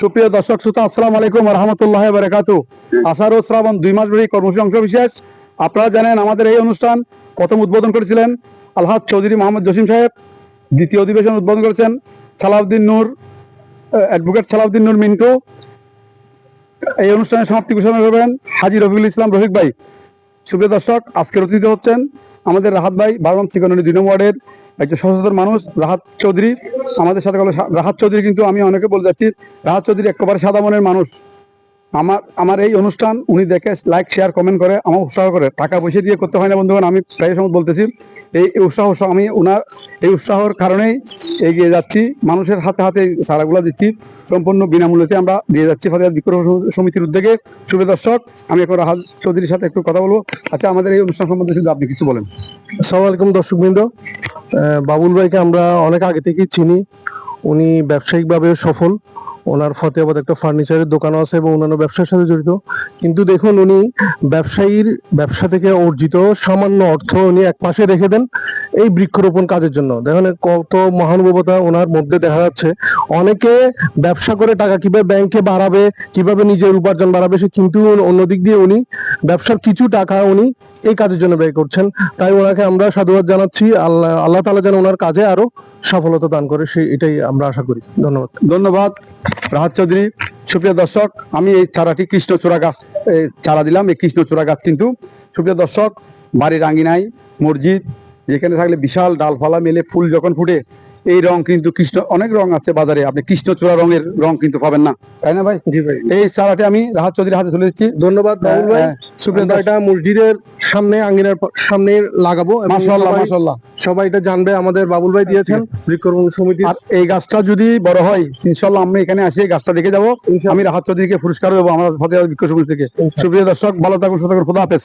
সুপ্রিয় দর্শক শ্রোতা, আসসালামু আলাইকুম রহমতুল্লাহ বারাকাতু। আষাঢ় ও শ্রাবণ দুই মাস ধরে কর্মসূচি অংশ বিশেষ আপনারা জানেন, আমাদের এই অনুষ্ঠান প্রথম উদ্বোধন করেছিলেন আলহাজ চৌধুরী মোহাম্মদ জসিম সাহেব। দ্বিতীয় অধিবেশন উদ্বোধন করেছেন সালাউদ্দিন নূর অ্যাডভোকেট সালাউদ্দিন নূর মিন্টু। এই অনুষ্ঠানের সমাপ্তি ঘোষণা করবেন হাজি রফিকুল ইসলাম রফিক ভাই। সুপ্রিয় দর্শক, আজকের অতিথি হচ্ছেন আমাদের রাহাত ভাই বারবাম চিকননী দুই নম্বর ওয়ার্ডের একজন সচেতন মানুষ, রাহাত চৌধুরী। আমাদের সাথে বলে- রাহাত চৌধুরী, কিন্তু আমি অনেকে বলে যাচ্ছি, রাহাত চৌধুরী একেবারে সাদা মনের মানুষ। আমার আমার এই অনুষ্ঠান উনি দেখে লাইক শেয়ার কমেন্ট করে, আমার উৎসাহ করে। টাকা পয়সা দিয়ে করতে হয় না, বন্ধুগণ, আমি প্রায় সময় বলতেছি, এই উৎসাহ আমি ওনার এই উৎসাহর কারণেই এগিয়ে যাচ্ছি। মানুষের হাতে হাতে সারাগুলো দিচ্ছি। সম্পূর্ণ বিনামূল্যতে আমরা দিয়ে যাচ্ছি ফারিয়াদ বিক্রয় সমিতির উদ্যোগে। শুভ দর্শক, আমি এখন রাহাত চৌধুরীর সাথে একটু কথা বলব। আচ্ছা আমাদের এই অনুষ্ঠান সম্বন্ধে শুধু আপনি কিছু বলেন। আসসালামু আলাইকুম দর্শকবৃন্দ। বাবুল ভাইকে আমরা অনেক আগে থেকেই চিনি। উনি ব্যবসায়িকভাবে সফল। ওনার ফতেহাবাদ একটা ফার্নিচারের দোকানও আছে এবং অন্যান্য ব্যবসার সাথে জড়িত। কিন্তু দেখুন, উনি ব্যবসায়ীর ব্যবসা থেকে অর্জিত সামান্য অর্থ উনি এক পাশে রেখে দেন এই বৃক্ষরোপণ কাজের জন্য। দেখুন, কত মহানুভবতা ওনার মধ্যে দেখা যাচ্ছে। অনেকে ব্যবসা করে টাকা কীভাবে ব্যাংকে বাড়াবে, কীভাবে নিজের উপার্জন বাড়াবে, সে কিন্তু অন্যদিক দিয়ে উনি ব্যবসার কিছু টাকা উনি এই কাজের জন্য ব্যয় করছেন। তাই ওনাকে আমরা সাধুবাদ জানাচ্ছি। আল্লাহ আল্লাহ তালা যেন ওনার কাজে আরও সফলতা দান করে, সে এটাই আমরা আশা করি। ধন্যবাদ। ধন্যবাদ। রাহাত চৌধুরী। সুপ্রিয় দর্শক আমি এই চারাটি কৃষ্ণচূড়া গাছ চারা দিলাম এই কৃষ্ণচূড়া গাছ কিন্তু। সুপ্রিয় দর্শক বাড়ির আঙ্গিনায় মসজিদ যেখানে থাকলে বিশাল ডালপালা মেলে ফুল যখন ফুটে এই রং কিন্তু কৃষ্ণ অনেক রং আছে বাজারে আপনি কৃষ্ণচূড়া রঙের রং কিন্তু পাবেন না। তাই না ভাই? জি ভাই এই চারাটি আমি রাহাত চৌধুরীর হাতে তুলে দিচ্ছি। ধন্যবাদ হ্যাঁ, সুপ্রিয় মসজিদের সামনে আঙ্গিনার সামনে লাগাবো সবাই- এটা জানবে আমাদের বাবুল ভাই দিয়েছেন বৃক্ষরোপণ সমিতি আর এই গাছটা যদি বড় হয় ইনশাল্লাহ আমি এখানে আসি এই গাছটা দেখে যাব। আমি রাহাত চৌধুরীকে পুরস্কার দেবো আমার ফতেহ বৃক্ষ সমিতি থেকে। সুপ্রিয় দর্শক ভালো থাকুন সুতরাং খুদা হাফেজ।